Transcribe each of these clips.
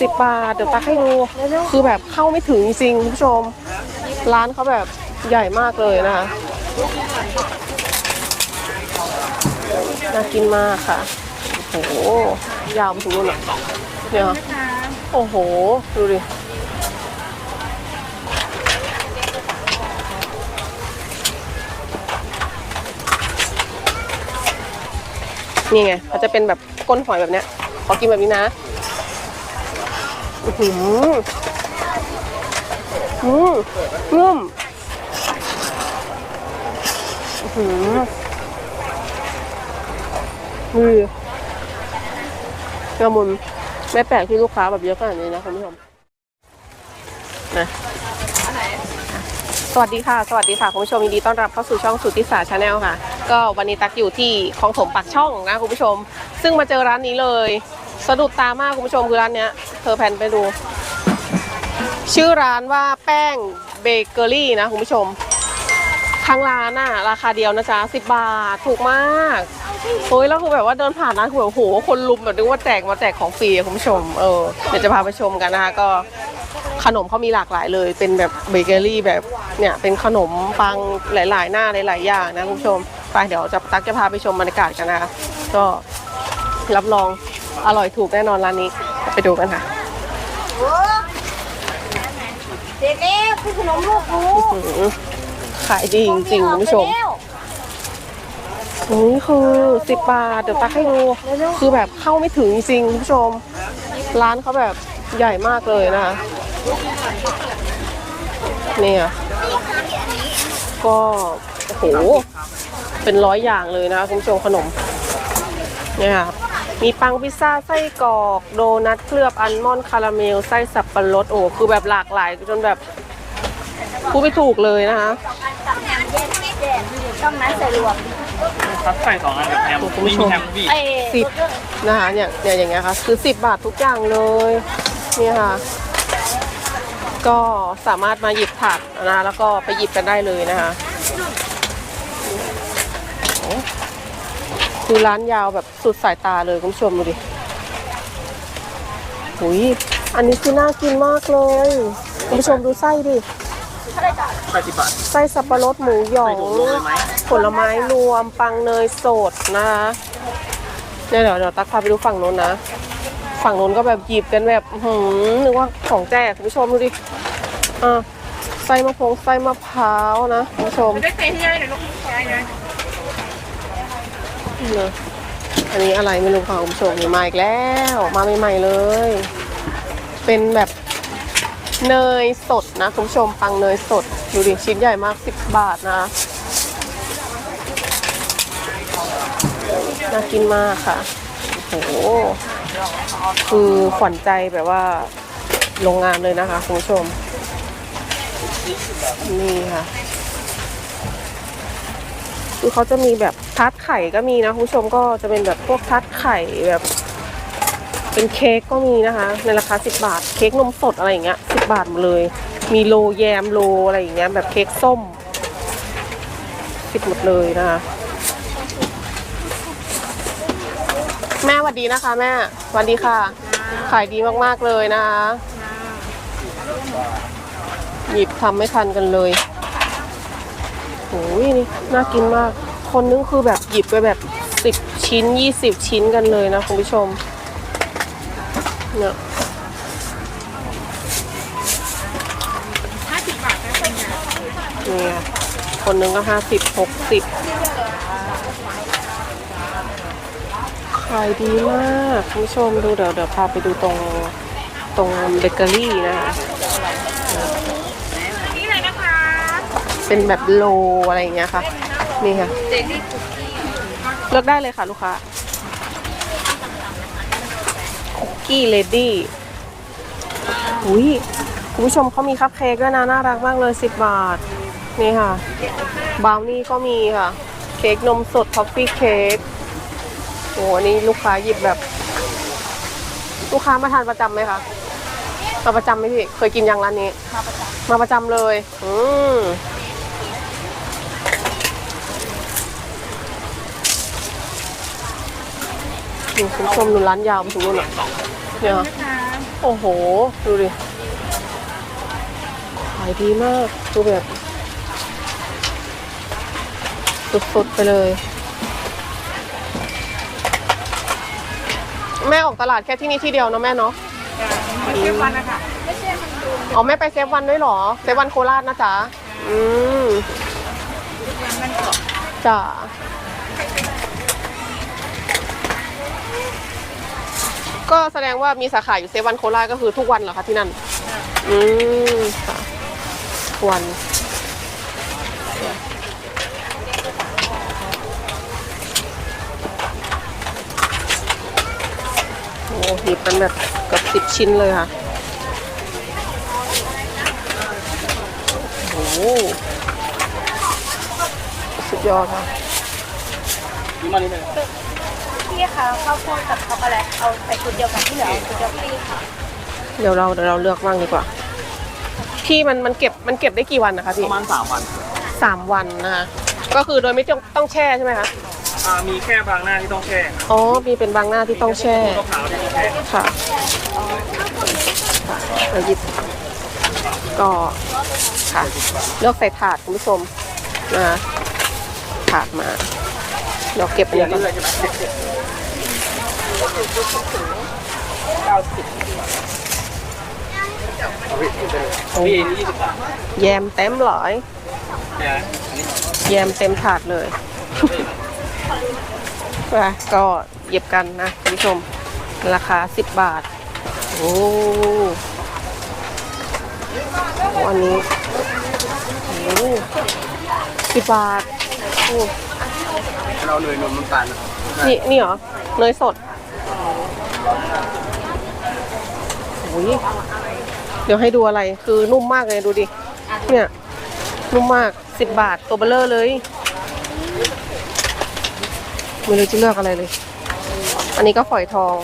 สิบบาท เดี๋ยวตักให้ดู คือแบบเข้าไม่ถึงจริงคุณผู้ชม ร้านเขาแบบใหญ่มากเลยนะคะ น่ากินมากค่ะ โอ้โห ยาวไปถึงนู่นอะเนี่ยโอ้โห ดูดินี่ไงเขาจะเป็นแบบก้นหอยแบบเนี้ย ขอกินแบบนี้นะ อือหืออืมนุ่มอื้อหืมือเนื้อมุนไม่แปลกที่ลูกค้าแบบเยอะขนาดนี้นะคุณผู้ชมนะสวัสดีค่ะ สวัสดีค่ะคุณผู้ชมยินดีต้อนรับเข้าสู่ช่องสุทธิสาชาแนลค่ะ ก็วันนี้ตักอยู่ที่คลองถมปากช่องนะคุณผู้ชม ซึ่งมาเจอร้านนี้เลย สะดุดตามากคุณผู้ชมคือร้านเนี้ยเธอแพนไปดู ชื่อร้านว่าแป้งเบเกอรี่นะคุณผู้ชมทางร้านน่ะราคาเดียวนะจ๊ะสิบบาทถูกมากโอ้ยแล้วคือแบบว่าเดินผ่านร้านคือแบบโอ้โหคนลุมแบบนึกว่าแจกมาแจกของฟรีคุณผู้ชมเออเดี๋ยวจะพาไปชมกันนะคะก็ขนมเขามีหลากหลายเลย เป็นแบบเบเกอรี่แบบเนี่ยเป็นขนมปังหลาย ๆ หน้าหลายๆอย่างนะคุณผู้ชมไปเดี๋ยวจะตักจะพาไปชมบรรยากาศกันนะคะก็รับรอง อร่อยถูกแน่นอนร้านนี้ ไปดูกันค่ะเด็กแล้วคือขนมลูกกูอื้อหือขายดีจริงๆคุณผู้ชมนี่คือสิบบาท เดี๋ยวตักให้ดูคือแบบเข้าไม่ถึงจริงๆคุณผู้ชม ร้านเขาแบบใหญ่มากเลยนะคะเนี่ยก็โอ้โหเป็นร้อยอย่างเลยนะคะคุณผู้ชมขนมเนี่ยค่ะ มีปังพิซซ่าไส้กรอก โดนัทเคลือบอัลมอนด์คาราเมล ไส้สับปะรดโอ้คือแบบหลากหลายจนแบบพูดไม่ถูกเลยนะคะต้องนั้นใส่รวมครับใส่สองอันกับแฮมคุณผู้ไม่ชมีมแฮมบี้เอ้สิบนะคะเนี่ยเนี่ยอย่างเงี้ยค่ะ คือสิบบาททุกอย่างเลยเนี่ยค่ะ ก็สามารถมาหยิบถาดนะแล้วก็ไปหยิบกันได้เลยนะคะโอ้ คือร้านยาวแบบสุดสายตาเลยคุณผู้ชมดูดิหุยอันนี้คือน่ากินมากเลย คุณผู้ชมดูไส้ดิ แปดสิบบาท ไส้สับปะรดหมูหยอใส่งถุงรวมเลยไหม ผลไม้รวมปังเนยสดนะคะเนี่ยเดี๋ยวเดี๋ยวตักพาไปดูฝั่งโน้นนะ ฝั่งโน้นก็แบบหยิบกันแบบอื้อหืมนึกว่าของแจกคุณผู้ชมดูดิอะไส้มะพร้าวไส้มะพร้าวนะคุณผู้ชม ได้ใส่ที่ไหนเดี๋ยวลูกใส่นะ เนี่ยอันนี้อะไรไม่รู้ค่ะคุณผู้ชมนี่มาอีกแล้วมาใหม่ๆเลย เป็นแบบเนยสดนะคุณผู้ชมปังเนยสดดูดิชิ้นใหญ่มาก 10 บาทนะน่ากินมากค่ะโอ้โหคือขวัญใจแบบว่าโรงงานเลยนะคะคุณผู้ชม นี่ค่ะ คือเขาจะมีแบบ ทัดไข่ก็มีนะคุณผู้ชมก็จะเป็นแบบพวกทัดไข่แบบ เป็นเค้กก็มีนะคะ ในราคา 10 บาท เค้กนมสดอะไรอย่างเงี้ย10 บาทหมดเลย มีโลแยมโลอะไรอย่างเงี้ยแบบเค้กส้มสิบหมดเลยนะคะแม่สวัสดีนะคะ แม่สวัสดีค่ะ ขายดีมากๆเลยนะคะหยิบทำไม่ทันกันเลยโอ้ยนี่น่ากินมาก คนนึงคือแบบหยิบไปแบบสิบชิ้นยี่สิบชิ้นกันเลยนะคุณผู้ชมเนี่ยนี่ไงคนนึงก็ห้าสิบหกสิบขายดีมากคุณผู้ชมดูเดี๋ยวเดี๋ยวพาไปดูตรงตรงเบเกอรี่นะคะเลยนะคะเป็นแบบโลอะไรอย่างเงี้ยค่ะ นี่ค่ะเด็กนี่เลือกได้เลยค่ะลูกค้าคุกกี้เลดี้อุ้ยคุณผู้ชมเขามีคัพเค้กด้วยนะน่ารักมากเลย 10 บาท นี่ค่ะบราวนี่ก็มีค่ะ เค้กนมสดท็อฟฟี่เค้กโอ้อันนี้ลูกค้าหยิบแบบ ลูกค้ามาทานประจำไหมคะมาประจำไหมพี่ เคยกินยังร้านนี้ มาประจำเลย อืม นี่คุณผู้ชมดูร้านยาวไปถึงนู่นอะเนี่ยนะคะโอ้โห ดูดิขายดีมากดูแบบสุดๆไปเลย แม่ออกตลาดแค่ที่นี่ที่เดียวเนอะแม่เนาะไม่ใช่วันนะคะอ๋อแม่ไปเซฟวันด้วยเหรอ เซฟวันโคราชนะจ๊ะ อืมวันมันเกาะจ้ะ ก็แสดงว่ามีสาขาอยู่เซวันโคราชก็คือทุกวันเหรอคะที่นั่น อืมค่ะทุกวัน โอ้หยิบเป็นแบบเกับสิบชิ้นเลยค่ะ โอ้โหสุดยอดค่ะมานี่เลย พี่คะข้าวโพดกับช็อกโกแลตเอาใส่ชุดเดียวกันที่เหลือเอาชุดเดียวกันค่ะเดี๋ยวเราเดี๋ยวเราเลือกบ้างดีกว่าที่มันมันเก็บมันเก็บได้กี่วันนะคะปพี่ระมาณสามวันสามวันนะคะก็คือโดยไม่ต้องต้องแช่ใช่ไหมคะอ่ามีแค่บางหน้าที่ต้องแช่อ๋อมีเป็นบางหน้าที่ต้องแช่ มะพร้าวที่ต้องแช่ค่ะเราหยิบก็ค่ะเลือกใส่ถาดคุณผู้ชมนะคะถาดมาเราเก็บอันเรียนี้นก่อนนี่เลยใช่ไหม เก้าสิบพี่นี่ยี่สิบบาทแยมเต็มหลอย เนี่ยอันนี้แยมเต็มถาดเลยไปก็เย็บกันนะคุณผู้ชม ราคา 10 บาท โอ้โหอันนี้โอ้สิบบาทโอ้เราเนยนมน้ำตาลนี่นี่เหรอเนยสดโอ้ยเดี๋ยวให้ดูอะไรคือนุ่มมากเลยดูดิ เนี่ย นุ่มมาก10บาทตัวเบลเลอร์เลยไม่รู้จะเลือกอะไรเลย อันนี้ก็ฝอยทอง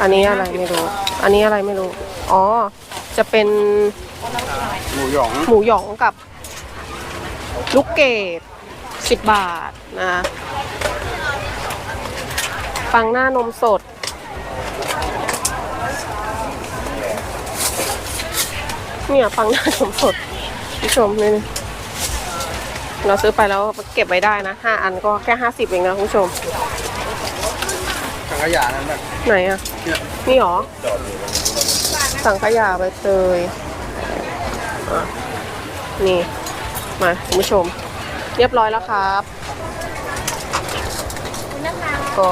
อันนี้อะไรไม่รู้ อันนี้อะไรไม่รู้ อ๋อ จะเป็นหมูหยองหมูหยองกับ ลูกเกดสิบบาทนะ ปังหน้านมสด เนี่ยปังหน้านมสดผู้ชมนี่นี่เราซื้อไปแล้วเก็บไว้ได้นะห้าอันก็แค่ห้าสิบเองนะคุณผู้ชมสังขยานั่นแบบไหนอะเนี่ยนี่หรอ สังขยาใบเตยอะนี่ มาคุณผู้ชม เรียบร้อยแล้วครับก็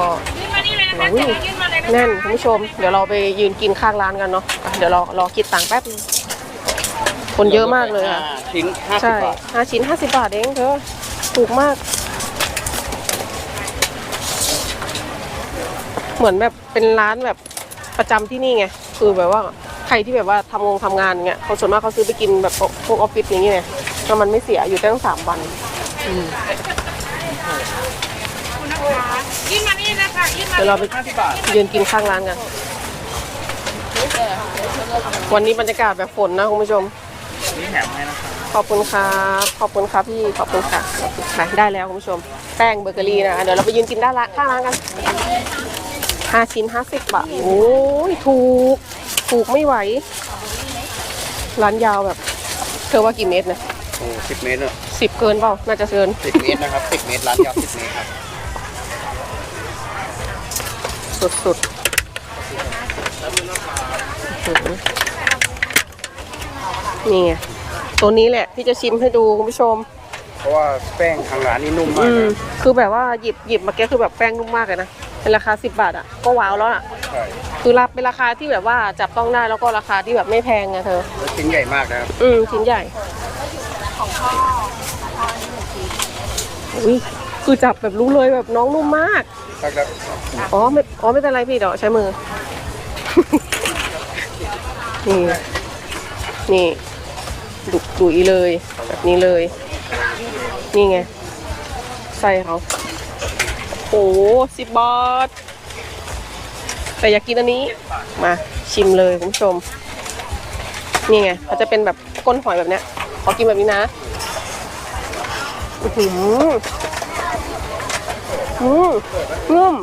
อุ้ยยื่นมาเลยนะคะแน่นคุณผู้ชม เดี๋ยวเราไปยืนกินข้างร้านกันเนาะอะเดี๋ยวเรารอคิดตังค์แป๊บนึงคนเยอะมากเลยอะชิ้นห้าสิบใช่บาทห้าชิ้นห้าสิบบาทเองเธอถูกมาก เหมือนแบบเป็นร้านแบบประจำที่นี่ไง คือแบบว่าใครที่แบบว่าทำงงทำงานเงี้ยเขาส่วนมากเขาซื้อไปกินแบบพวกออฟฟิศอย่างเงี้ยไงแล้วมันไม่เสียอยู่ได้ตั้งสามวัน ยื่นมานี่นะคะยื่นมาเดี๋ยวเราไปห้าสิบบาทยืนกินข้างร้านกัน วันนี้บรรยากาศแบบฝนนะคุณผู้ชม นี่แถมให้นะครับขอบคุณครับ ขอบคุณครับพี่ ขอบคุณค่ะไปได้แล้วคุณผู้ชม แป้งเบเกอรี่นะเดี๋ยวเราไปยืนกินด้านละข้างร้านกันห้าชิ้นห้าสิบบาท โอ้ยถูก ถูกไม่ไหว ร้านยาวแบบ เธอว่ากี่เมตรนะโอ้สิบเมตรอะสิบเกินเปล่า น่าจะเกินสิบเมตรนะครับสิบเมตรร้านยาวสิบเมตรครับ สุดๆอื้อหือนี่ไงตัวนี้แหละที่จะชิมให้ดูคุณผู้ชม เพราะว่าแป้งทางร้านนี่นุ่มมากอืมนะคือแบบว่าหยิบหยิบเมื่อกี้คือแบบแป้งนุ่มมากเลยนะเป็นราคาสิบบาทอะ ก็ว้าวแล้วอะ ใช่คือรับเป็นราคาที่แบบว่าจับต้องได้แล้วก็ราคาที่แบบไม่แพงไงเธอ แล้วชิ้นใหญ่มากนะครับอืมชิ้นใหญ่อุ้ยคือจับแบบรู้เลยแบบน้องนุ่มมาก สักแล้ว อ๋อไม่อ๋อไม่เป็นไรพี่เดี๋ยวใช้มือ นี่ นี่ดุดุยเลย แบบนี้เลย นี่ไง ใส่เขาโอ้สิบบาท แต่อยากกินอันนี้ มาชิมเลยคุณผู้ชม นี่ไงเขาจะเป็นแบบก้นหอยแบบเนี้ย ขอกินแบบนี้นะอื้อหืออืมนุ่ม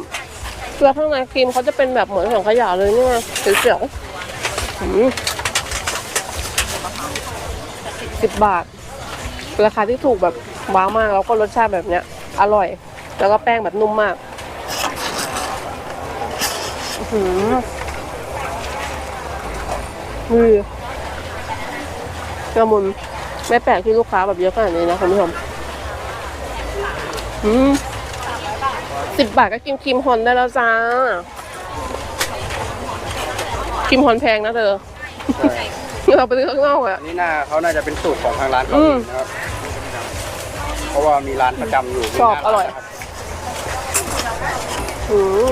แล้วข้างในครีมเขาจะเป็นแบบเหมือนของขยะเลยเนี่ไงเขียวๆสิบบาท ราคาที่ถูกแบบว้าวมาก แล้วก็รสชาติแบบเนี้ย อร่อย แล้วก็แป้งแบบนุ่มมากอื้อหือมือกระมุนไม่แปลกที่ลูกค้าแบบเยอะขนาดนี้นะคุณผู้ชมอืม สิบบาทก็กินครีมฮอนได้แล้วจ้าครีมฮอนแพงนะเธอใช่เราไปซื้อข้างนอกอะอันนี้น่าเขาน่าจะเป็นสูตรของทางร้านเขาอืเอมงนะครับ เพราะว่ามีร้านประจำอยู่ชอบอร่อยนะคบอืม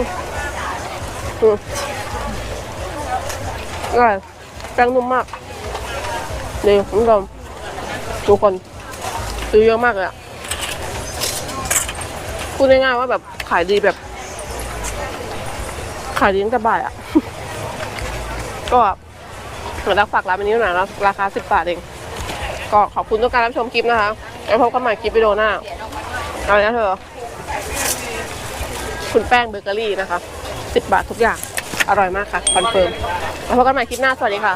อืมอร่อยแป้งนุ่มมากดีคุณผู้ชมทุกคนซื้อเยอะมากเลยอะพูดง่ายๆว่าแบบ ขายดีแบบ ขายดีตั้งแต่บ่ายอะก็เหมือนรักฝากร้านนี้หน่อยนะราคาสิบบาทเอง ก็ขอบคุณทุกการรับชมคลิปนะคะแล้วพบกันใหม่คลิปวิดีโอหน้าเอาลยนะเธอ คุณแป้งเบเกอรี่นะคะ10บาททุกอย่าง อร่อยมากค่ะ คอนเฟิร์มแล้วพบกันใหม่คลิปหน้า สวัสดีค่ะ